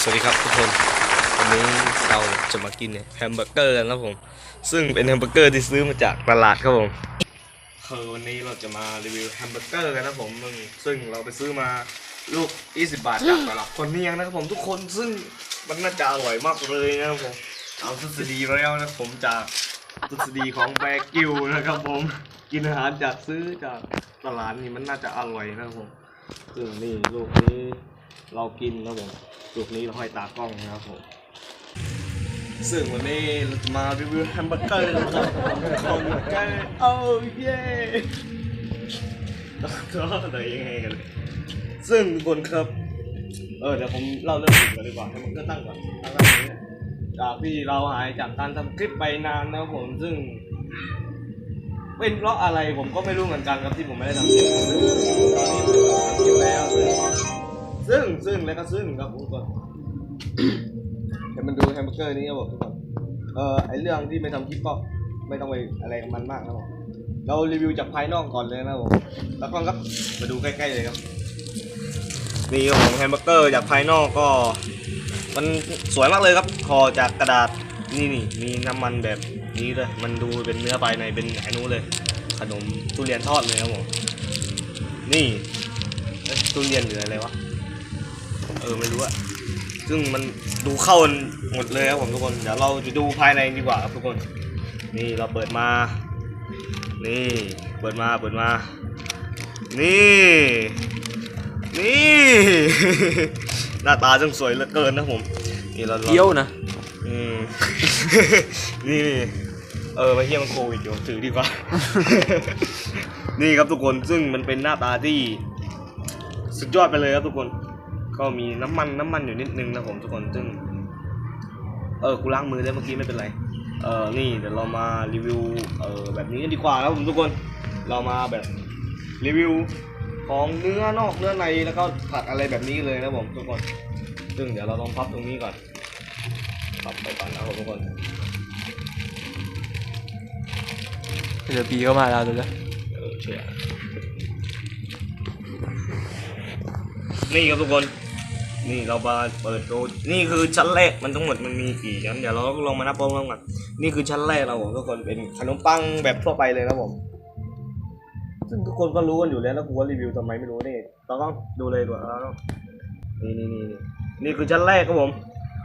สวัสดีครับทุกคนวันนี้เราจะมากินเนี่ยแฮมเบอร์เกอร์กันนะครับผม ซึ่งเป็นแฮมเบอร์เกอร์ที่ซื้อมาจากตลาดครับผมคือวันนี้เราจะมารีวิวแฮมเบอร์เกอร์กันนะผมซึ่งเราไปซื้อมาลูก 20 บาทจากตลาดคนเนียงนะครับผมทุกคนซึ่งมันน่าจะอร่อยมากเลยนะครับผมเอาทฤษฎีมาแล้วนะผมจากทฤษฎีของแบกิวนะครับผมกินอาหารจากซื้อจากตลาดนี่มันน่าจะอร่อยนะครับผมซึ่งนี่ลูกนี้เรากินนะผม ลูกนี้เราห้อยตากล้องนะครับผมซึ่งวันนี้เราจะมารีวิวแฮมเบอร์เกอร์นะครับของกันโอ้เย้ก็เลยยังไงกันเลยซึ่งทุกคนครับ เออเดี๋ยวผมเล่าเรื่องอื่นก่อนดีกว่าแฮมเบอร์เกอร์ตั้งก่อนตั้งก่อนนี้จากที่เราหายจากการทำคลิปไปนานนะครับผมซึ่งเป็นเพราะอะไรผมก็ไม่รู้เหมือนกันครับที่ผมไม่ได้ทำคลิปตอนนี้ผมทำคลิปแล้วซึ่ง ซึ่งซึ่งแล้วก็ซึ่งครับทุกคนเดี๋ยวมันดูแฮมเบอร์เกอร์นี้ครับผมทุกคนเออไอเรื่องที่ไม่ทำคลิปก็ไม่ต้องไปอะไรกับมันมากนะครับผมเรารีวิวจากภายนอกก่อนเลยนะครับผมแล้วก็ครับมาดูใกล้ๆเลยครับนี่ครับผมแฮมเบอร์เกอร์จากภายนอกก็ มันสวยมากเลยครับห่อจากกระดาษนี่นี่มีน้ำมันแบบนี้เลยมันดูเป็นเนื้อภายในเป็นไอ้นู้นเลย ขนมทุเรียนทอดเลยครับผมนี่ทุเรียนหรืออะไรวะ ออไม่รู้อะซึ่งมันดูเข้ากันหมดเลยครับผมทุกคน เดี๋ยวเราจะดูภายในดีกว่าครับทุกคน นี่เราเปิดมา นี่ เปิดมาเปิดมา นี่ นี่ หน้าตาจังสวยเหลือเกินนะผม นี่เราเกี้ยวนะ อืมนี่นี่เออมาเที่ยมันโควิดอยู่ถือดีกว่า นี่ครับทุกคนซึ่งมันเป็นหน้าตาที่สุดยอดไปเลยครับทุกคน ก็มีน้ำมันน้ำมันอยู่นิดนึงนะผมทุกคนซึ่งเออกูล้างมือได้เมื่อกี้ไม่เป็นไรเออนี่เดี๋ยวเรามารีวิวเออแบบนี้กันดีกว่าครับผมทุกคนเรามาแบบรีวิวของเนื้อนอกเนื้อในแล้วก็ผัดอะไรแบบนี้เลยนะผมทุกคน ซึ่งเดี๋ยวเราต้องพับตรงนี้ก่อนพับไปก่อนนะครับทุกคนเดี๋ยวปีก็มาแล้วเดี๋ยวนะเออเชื่อนี่ครับทุกคน นี่เรามาเปิดดูนี่คือชั้นแรกมันทั้งหมดมันมีกี่ชั้นเดี๋ยวเราลองมานับพร้อมกันนี่คือชั้นแรกนะผมทุกคนเป็นขนมปังแบบทั่วไปเลยนะผมซึ่งทุกคนก็รู้กันอยู่แล้วแล้วกูว่ารีวิวทำไมไม่รู้นี่เราต้องดูเลยดีกว่าเราต้องนี่นี่นี่นี่คือชั้นแรกครับผม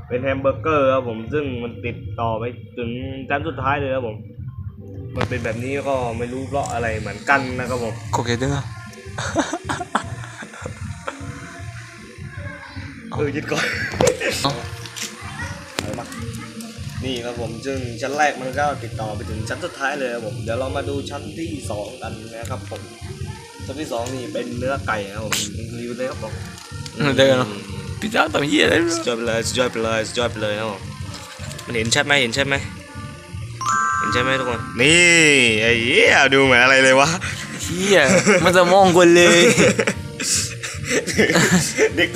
เป็นแฮมเบอร์เกอร์ครับผมซึ่งมันติดต่อไปถึงชั้นสุดท้ายเลยครับผม มันเป็นแบบนี้ก็ไม่รู้เพราะอะไรเหมือนกันนะครับผมโคเกตดึงอะ เออยึดก่อนเอามานี่ครับผมซึ่งชั้นแรกมันก็ติดต่อไปถึงชั้นสุดท้ายเลยครับผมเดี๋ยวเรามาดูชั้นที่สองกันนะครับผมชั้นที่สองนี่เป็นเนื้อไก่นะครับผมรีวิวเลยครับผมเดี๋ยวกันเนาะพี่จ้าตัวเหี้ยอะไรสุดยอดไปเลยสุดยอดไปเลยสุดยอดไปเลยครับผมมันเห็นชัดไหมเห็นชัดไหมเห็นชัดไหมทุกคนนี่ไอ้เหี้ยดูเหมือนอะไรเลยวะเหี้ยมันจะมองคนเลย เด็ก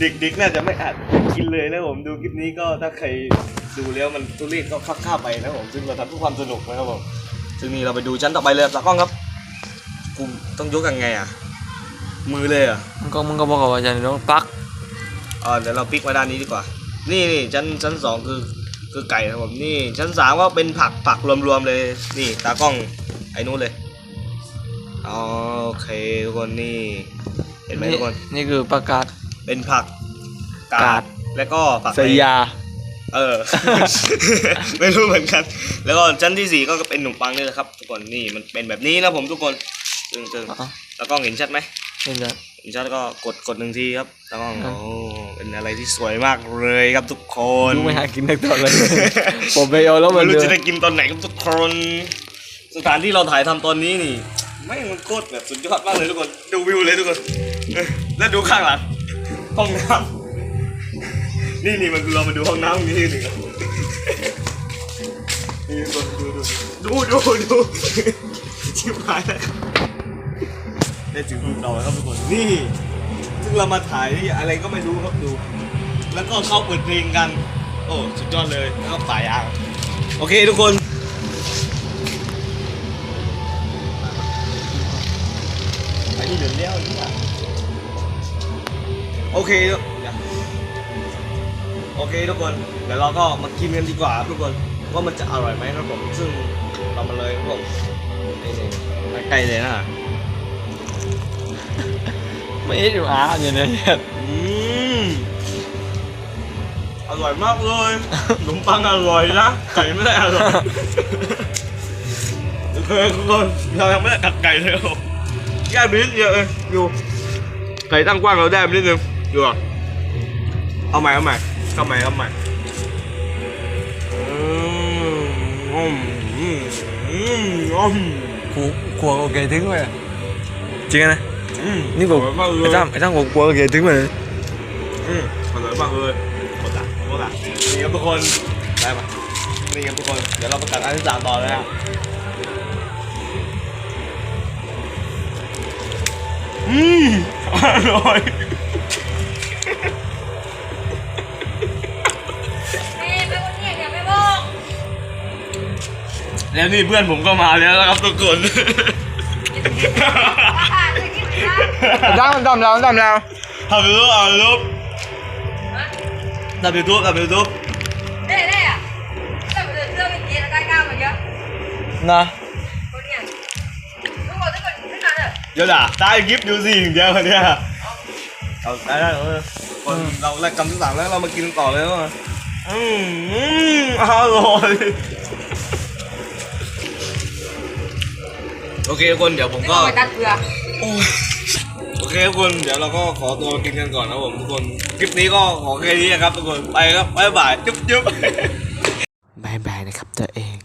เด็กเด็กน่าจะไม่อาจกินเลยนะผมดูคลิปนี้ก็ถ้าใครดูแล้วมันตุเรศก็ข้ามๆไปนะผมซึ่งเราทำเพื่อความสนุกนะครับผมซึ่งนี่เราไปดูชั้นต่อไปเลยตากล้องครับกูต้องยกยังไงอะมือเลยอะมึงก็มึงก็บอกว่าจะต้องปลักอ่าเดี๋ยวเราพลิกมาด้านนี้ดีกว่า นี่นี่ชั้นชั้นสองคือคือไก่นะครับผมนี่ชั้นสามก็เป็นผักผักรวมๆเลย นี่ตากล้องไอ้นู้นเลยอ๋อโอเคทุกคนนี่เห็นไหมทุกคนนี่คือประกาศ เป็นผักกากาดดแล้วก็ผักสยา เออ ไม่รู้เหมือนกัน แล้วก็ชั้นที่สี่ก็เป็นขนมปังนี่แหละครับทุกคนนี่มันเป็นแบบนี้นะผมทุกคนตึงตึงอ๋อ แล้วก็เห็นชัดไหมเห็นแล้วเห็นชัดก็กดกดหนึ่งทีครับแล้วก็อะโอ้เป็นอะไรที่สวยมากเลยครับทุกคนดูไม่หากินนักตอนเลยผมไปเอาแล้วมัไม่นรู้เดือจะได้กินตอนไหนครับทุกคน สถานที่เราถ่ายทำตอนนี้นี่ไม่งมันโคตรแบบสุดยอดมากเลยทุกคนดูวิวเลยทุกคนเออแล้วดูข้างหลัง ห้องน้ำนี่นี่มันเรามาดูห้องน้ำนี้หนึ่งนี่ทุกคนดูดูดูดูดูชิบหายแล้วครับได้ถึงเราแล้วครับทุกคนนี่ ซึ่งเรามาถ่ายที่อะไรก็ไม่รู้ครับดู แล้วก็เข้าเปิดเพลงกัน โอ้สุดยอดเลยแล้วก็ป่ายางโอเคทุกคนไปที่เดินเลี้ยวนี่อะ โอเคเดี๋ยวโอเคทุกคนเดี๋ยวเราก็มากินกันดีกว่าครับทุกคนว่ามันจะอร่อยไหมครับผมซึ่งเรามาเลยครับผมนี่นี่ใกล้ๆเลยนะไม่ได้ดูอาร์อย่างนี้เนี่ยอืมอร่อยมากเลยขนมปังอร่อยนะไก่ไม่ได้อร่อยโอเคทุกคนเรายังไม่ได้กัดไก่เลยครับผมแย่ไปนิดเดียวเองอยู่ไก่ตั้งกว้างเราได้ไปนิดนึง อยู่อะเอาใหม่เอาใหม่เอาใหม่เอาใหม่อืมอืมอืมอืมอืมกูกลัวโอเคถึงไหมจริงนะอืมนี่กูอร่อยมากเลยไอ้ตั้มไอ้ตั้มกูกลัวโอเคถึงไหมอืมอร่อยมากเลยหมดละหมดละนี่ครับทุกคนได้ปะนี่ครับทุกคนเดี๋ยวเราประกาศอันที่สามต่อเลยนะอืมอร่อย แล้วนี่เพื่อนผมก็มาแล้วนะครับทุกคนอ่านจะกินไม่ได้ตั้มตั้มแล้วตั้มแล้วทำยูทูบทำยูทูบทำยูทูบทำยูทูบเด้เด้อะแต่เดินเสื้อเป็นเกียร์แล้วกล้าๆมาเยอะนะเนี่ยน้าเยเดี๋ยวด่าตายกิฟต์ดูสิอย่างเดียวเนี่ยเอาได้ได้เออคนเราแรกคำที่สามแล้วเรามากินต่อเลยว่าอืมอืมอร่อย โอเคทุกคนเดี๋ยวผมไม่ก็ต้องไปตัดเกลือโอเคทุกคนเดี๋ยวเราก็ขอตัวกินกันก่อนนะผมทุกคนคลิปนี้ก็ขอแค่นี้นะครับทุกคนไปครับบ๊ายบายจุ๊บจุ๊บบายบายนะครับตัวเอง